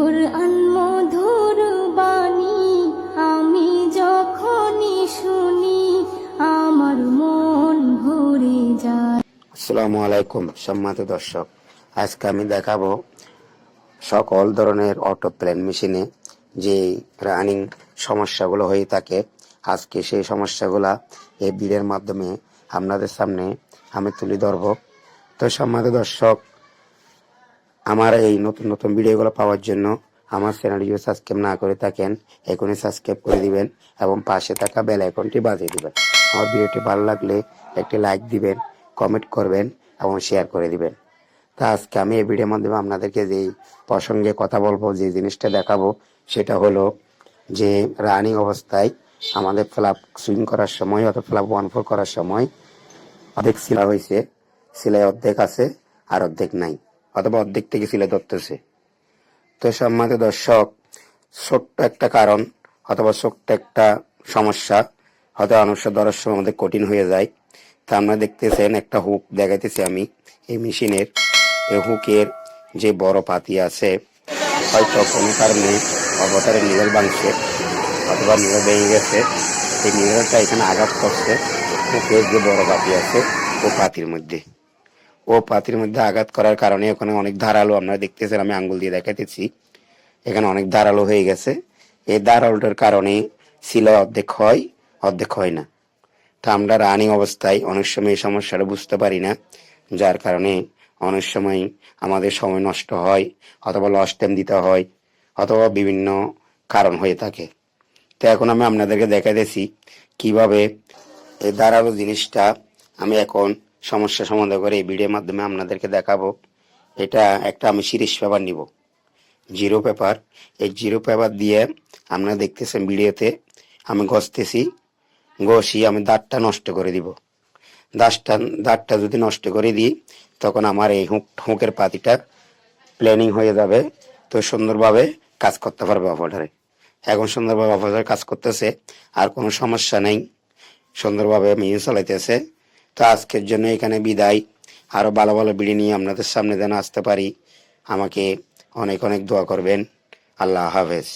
কোরআন মধুর বাণী আমি যখনই শুনি, আমার মন ভরে যায়। আসসালামু আলাইকুম, সম্মানিত দর্শক। আজকে আমি দেখাবো সকল ধরনের অটো প্লেন মেশিনে যে রানিং সমস্যাগুলো হয়ে থাকে। আজকে সেই সমস্যাগুলা এই ভিডিওর মাধ্যমে আপনাদের সামনে আমি তুলে ধরব। তো সম্মানিত দর্শক আমার এই নতুন নতুন ভিডিওগুলো পাওয়ার জন্য আমার চ্যানেল যদি সাবস্ক্রাইব না করে থাকেন, এখনই সাবস্ক্রাইব করে দিবেন এবং পাশে থাকা বেল আইকনটি বাজিয়ে দিবেন। আমার ভিডিওটি ভালো লাগলে একটি লাইক দিবেন কমেন্ট করবেন এবং শেয়ার করে দিবেন। তা আজকে আমি এই ভিডিওর মাধ্যমে আপনাদেরকে যেই প্রসঙ্গে কথা বলব, যে জিনিসটা দেখাবো, সেটা হলো যে রানিং অবস্থায় আমাদের ফ্লাপ সুইং করার সময় অথবা ফ্লাপ ওয়ান ফোর করার সময় অর্ধেক সিলা হয়েছে সিলাই অর্ধেক আছে আর অর্ধেক নাই। অথবা অর্ধেক থেকে সিলাই ধরতেছে। তো সম্মানিত দর্শক, ছোট্ট একটা কারণ অথবা ছোট্ট একটা সমস্যা হয়তো মানুষের ধরার সময় আমাদের কঠিন হয়ে যায়। তা আপনারা দেখতেছেন একটা হুক, দেখাইতেছি আমি, এই মেশিনের, এই হুকের যে বড় পাতি আছে, হয়তো কোনো কারণে অবতারের নিগল ভাঙছে অথবা নিগল ভেঙে গেছে। এই নিগলটা এখানে আঘাত করছে হুকের যে বড় পাতি আছে, ও পাতির মধ্যে। ও পাতির মধ্যে আঘাত করার কারণে ওখানে অনেক ধারালো, আপনারা দেখতেছেন, আমি আঙ্গুল দিয়ে দেখাতেছি এখানে অনেক ধারালো হয়ে গেছে। এই ধারালোটার কারণে শিলা অর্ধেক হয় অর্ধেক হয় না। তা আমরা রানিং অবস্থায় অনেক সময় এই সমস্যাটা বুঝতে পারি না, যার কারণে অনেক সময় আমাদের সময় নষ্ট হয়, অথবা লস টাইম দিতে হয়, অথবা বিভিন্ন কারণ হয়ে থাকে। তো এখন আমি আপনাদেরকে দেখাইতেছি কীভাবে এই ধারালো জিনিসটা আমি এখন সমস্যা সমাধান করে এই ভিডিওর মাধ্যমে আপনাদেরকে দেখাবো। এটা একটা আমি সিরিজ পেপার নিব। Zero paper. এই জিরো পেপার দিয়ে আপনারা দেখতেছেন ভিডিওতে আমি ঘষতেছি, ঘষি আমি দাঁতটা নষ্ট করে দিব। দাঁতটা দাঁতটা যদি নষ্ট করে দিই, তখন আমার এই হুঁক, হুঁকের পাতিটা প্ল্যানিং হয়ে যাবে। তো সুন্দরভাবে কাজ করতে পারবে অপারেটারে এখন সুন্দরভাবে অপারেটার কাজ করতেছে, আর কোনো সমস্যা নেই। সুন্দরভাবে মেয়ে চালাইতেছে। তো আজকের জন্য এখানে বিদায়। আরও ভালো ভালো বিড়ি নিয়ে আপনাদের সামনে যেন আসতে পারি। আমাকে অনেক অনেক দোয়া করবেন। আল্লাহ হাফেজ।